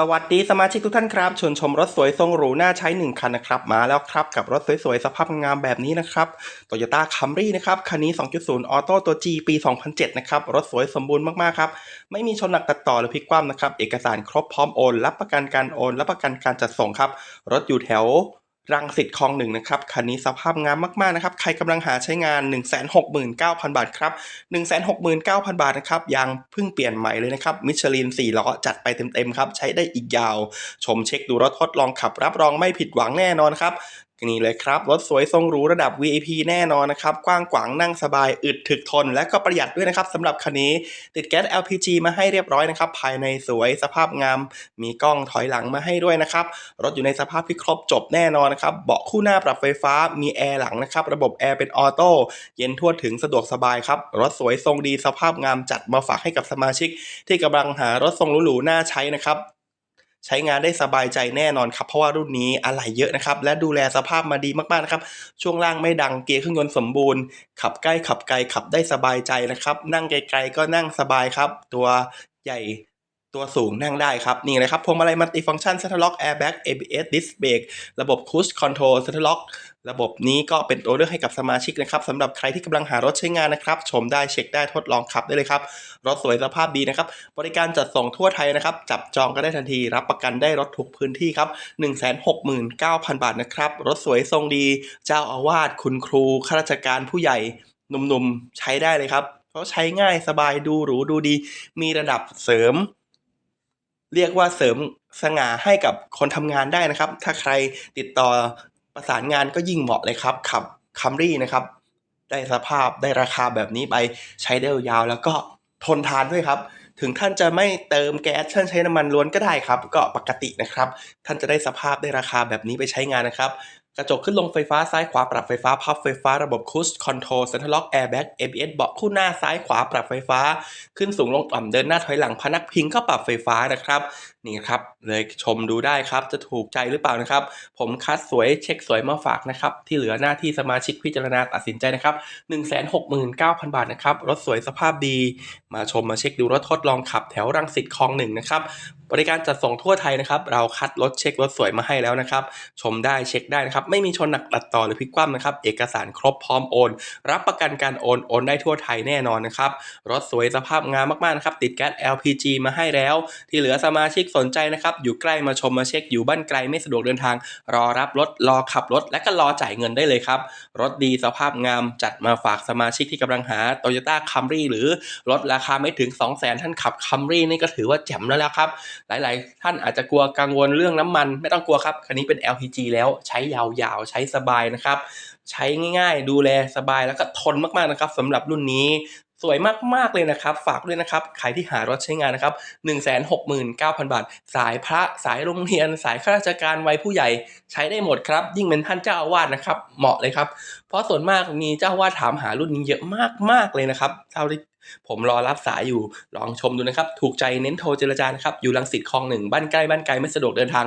สวัสดีสมาชิกทุกท่านครับชวนชมรถสวยทรงหรูน่าใช้ 1 คันนะครับ มาแล้วครับกับรถสวยๆ สภาพงามแบบนี้นะครับ Toyota Camry นะครับ คันนี้ 2.0 ออโต้ตัว G ปี 2007 นะครับ รถสวยสมบูรณ์มากๆครับ ไม่มีชนหนักตัดต่อหรือพลิกคว่ำนะครับ เอกสารครบพร้อมโอน รับประกันการโอน รับประกันการจัดส่งครับ รถอยู่แถว รังสิตคลองหนึ่งนะครับคันนี้สภาพงามมากๆนะครับ ใครกำลังหาใช้งาน 169,000 บาทครับ 169,000 บาทนะครับยางเพิ่งเปลี่ยนใหม่เลยนะครับมิชลิน4ล้อจัดไปเต็มๆครับ ใช้ได้อีกยาว ชมเช็คดูรถทดลองขับ รับรองไม่ผิดหวังแน่นอนครับนี่เลยครับ รถสวยทรงหรูระดับ VIP แน่นอนนะครับ กว้างขวางนั่งสบาย อึดถึกทน และก็ประหยัดด้วยนะครับสำหรับคันนี้ ติดแก๊ส LPG มาให้เรียบร้อยนะครับ ภายในสวยสภาพงาม มีกล้องถอยหลังมาให้ด้วยนะครับ รถอยู่ในสภาพที่ครบจบแน่นอนนะครับ เบาะคู่หน้าปรับไฟฟ้า มีแอร์หลังนะครับ ระบบแอร์เป็นออโต้ เย็นทั่วถึงสะดวกสบายครับ รถสวยทรงดีสภาพงามจัดมาฝากให้กับสมาชิก ที่กำลังหารถทรงหรูๆน่าใช้นะครับ ใช้งานได้สบายใจแน่นอนครับ เพราะว่ารุ่นนี้อะไหล่เยอะนะครับ และดูแลสภาพมาดีมากๆนะครับ ช่วงล่างไม่ดังเกียร์เครื่องยนต์สมบูรณ์ ขับใกล้ขับไกลขับได้สบายใจนะครับ นั่งไกลๆก็นั่งสบายครับ ตัวใหญ่ ตัวสูงนั่งได้ครับ นี่เลยครับพวงมาลัยมัลติฟังก์ชัน Center Lock Airbag ABS Disc Brake ระบบ Cruise Control Center Lock ระบบนี้ก็เป็นตัวเลือกให้กับสมาชิกนะครับสำหรับใครที่กำลังหารถใช้งานนะครับ ชมได้เช็คได้ทดลองขับได้เลยครับ รถสวยสภาพดีนะครับ บริการจัดส่งทั่วไทยนะครับ จับจองก็ได้ทันที รับประกันได้รถทุกพื้นที่ครับ 169,000 บาทนะครับ รถสวยทรงดี เจ้าอาวาสคุณครูข้าราชการผู้ใหญ่หนุ่มๆใช้ได้เลยครับเพราะใช้ง่ายสบายดูหรูดูดี มีระดับเสริม เรียกว่าเสริมสง่าให้กับคนทำงานได้นะครับ ถ้าใครติดต่อประสานงานก็ยิ่งเหมาะเลยครับขับคัมรี่นะครับ ได้สภาพได้ราคาแบบนี้ไปใช้ได้ยาวแล้วก็ทนทานด้วยครับ ถึงท่านจะไม่เติมแก๊สท่านใช้น้ำมันล้วนก็ได้ครับ ก็ปกตินะครับ ท่านจะได้สภาพได้ราคาแบบนี้ไปใช้งานนะครับ กระจกขึ้นลงไฟฟ้าซ้ายขวาปรับไฟฟ้าพับไฟฟ้าระบบคูสคอนโทรลเซ็นทรัลล็อกแอร์แบ็ก ABS เบาะคู่หน้าซ้ายขวาปรับไฟฟ้า ขึ้นสูงลงต่ำเดินหน้าถอยหลังพนักพิงก็ปรับไฟฟ้านะครับ นี่ครับ เลยชมดูได้ครับ จะถูกใจหรือเปล่านะครับ ผมคัดสวยเช็คสวยมาฝากนะครับ ที่เหลือหน้าที่สมาชิกพิจารณาตัดสินใจนะครับ 169,000 บาทนะครับ รถสวยสภาพดี มาชมมาเช็คดูรถทดลองขับแถวรังสิตคลองหนึ่งนะครับ บริการจัดส่งทั่วไทยนะครับ เราคัดรถเช็ครถสวยมาให้แล้วนะครับ ชมได้เช็คได้นะครับ ไม่มีชนหนักตัดต่อหรือพลิกคว่ำนะครับ เอกสารครบพร้อมโอน รับประกันการโอน โอนได้ทั่วไทยแน่นอนนะครับ รถสวยสภาพงามมากๆนะครับ ติดแก๊ส LPG มาให้แล้ว ที่เหลือสมาชิกสนใจนะครับ อยู่ใกล้มาชมมาเช็ค อยู่บ้านไกลไม่สะดวกเดินทาง รอรับรถ รอขับรถ และก็รอจ่ายเงินได้เลยครับ รถดีสภาพงาม จัดมาฝากสมาชิกที่กำลังหา Toyota Camry หรือรถราคาไม่ถึง 200,000ท่านขับ Camry นี่ก็ถือว่าแจ่มแล้วแล้วครับหลาย ๆ ท่านอาจจะกลัวกังวลเรื่องน้ำมัน ไม่ต้องกลัวครับคันนี้เป็น LPG แล้วใช้ยาวๆ ใช้สบายนะครับ ใช้ง่ายๆ ดูแลสบายแล้วก็ทนมากๆนะครับสำหรับรุ่นนี้สวยมากๆเลยนะครับ ฝากด้วยนะครับ ใครที่หารถใช้งานนะครับ 169,000 บาท สายพระสายโรงเรียน สายข้าราชการวัยผู้ใหญ่ใช้ได้หมดครับ ยิ่งเป็นท่านเจ้าอาวาสนะครับ เหมาะเลยครับ เพราะส่วนมากมีเจ้าอาวาสถามหารุ่นนี้เยอะมากๆเลยนะครับเท่าที่ ผมรอรับสายอยู่ลองชมดูนะครับ ถูกใจเน้นโทรเจรจานะครับ อยู่ลังสิตคลองหนึ่งบ้านใกล้บ้านไกลไม่สะดวกเดินทาง